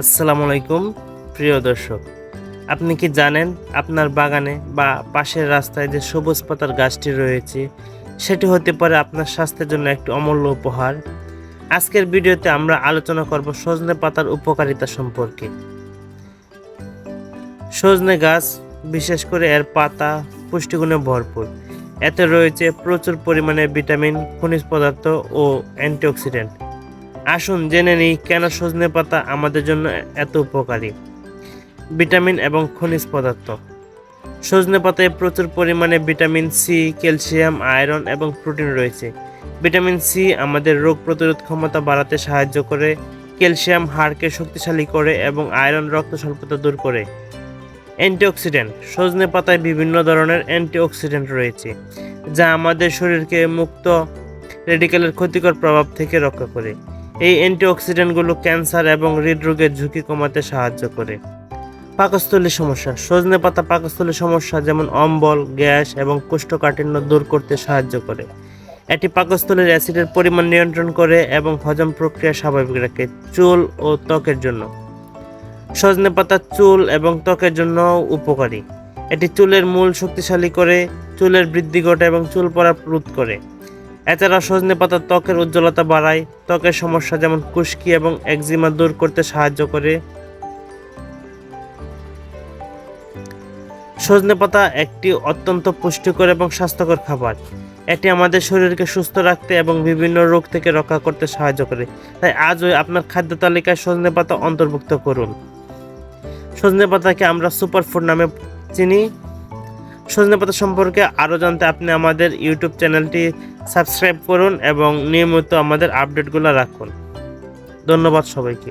আসসালামু আলাইকুম, প্রিয় দর্শক। আপনি কি জানেন আপনার বাগানে বা পাশের রাস্তায় যে সবুজ পাতার গাছটি রয়েছে, সেটি হতে পারে আপনার স্বাস্থ্যের জন্য একটি অমূল্য উপহার? আজকের ভিডিওতে আমরা আলোচনা করব সজনে পাতার উপকারিতা সম্পর্কে। সজনে গাছ, বিশেষ করে এর পাতা পুষ্টিগুণে ভরপুর। এতে রয়েছে প্রচুর পরিমাণে ভিটামিন, খনিজ পদার্থ ও অ্যান্টিঅক্সিডেন্ট। আসুন, জেনে নিই কেন সজনে পাতা আমাদের জন্য এত উপকারী। ভিটামিন এবং খনিজ পদার্থ। সজনে পাতায় প্রচুর পরিমাণে ভিটামিন সি, ক্যালসিয়াম, আয়রন এবং প্রোটিন রয়েছে। ভিটামিন সি আমাদের রোগ প্রতিরোধ ক্ষমতা বাড়াতে সাহায্য করে, ক্যালসিয়াম হাড়কে শক্তিশালী করে এবং আয়রন, রক্ত স্বল্পতা দূর করে। অ্যান্টিঅক্সিডেন্ট। সজনে পাতায় বিভিন্ন ধরনের অ্যান্টিঅক্সিডেন্ট রয়েছে, যা আমাদের শরীরকে মুক্ত, রেডিক্যালের ক্ষতিকর প্রভাব থেকে রক্ষা করে। এই অ্যান্টিঅক্সিডেন্টগুলো ক্যান্সার এবং হৃদরোগের ঝুঁকি কমাতে সাহায্য করে। পাকস্থলীর সমস্যা, সজনে পাতা পাকস্থলীর সমস্যা যেমন অম্বল, গ্যাস এবং কোষ্ঠকাঠিন্য দূর করতে সাহায্য করে। এটি পাকস্থলীর অ্যাসিডের পরিমাণ নিয়ন্ত্রণ করে এবং হজম প্রক্রিয়া স্বাভাবিক রাখে চুল ও ত্বকের জন্য। সজনে পাতা চুল এবং ত্বকের জন্য উপকারী। এটি চুলের মূল শক্তিশালী করে, চুলের বৃদ্ধি ঘটে এবং চুল পড়া রোধ করে। এছাড়া সজনে পাতা ত্বকের উজ্জ্বলতা বাড়ায়। ত্বকের সমস্যা যেমন খুশকি এবং একজিমা দূর করতে সাহায্য করে। সজনে পাতা একটি অত্যন্ত পুষ্টিকর এবং স্বাস্থ্যকর খাবার। এটি আমাদের শরীরকে সুস্থ রাখতে এবং বিভিন্ন রোগ থেকে রক্ষা করতে সাহায্য করে। তাই আজই আপনার খাদ্য তালিকায় সজনে পাতা অন্তর্ভুক্ত করুন। সজনে পাতাকে আমরা সুপারফুড নামে চিনি। সজনে পাতা সম্পর্কে আরও জানতে আপনি আমাদের ইউটিউব চ্যানেলটি সাবস্ক্রাইব করুন এবং নিয়মিত আমাদের আপডেটগুলো রাখুন। ধন্যবাদ সবাইকে।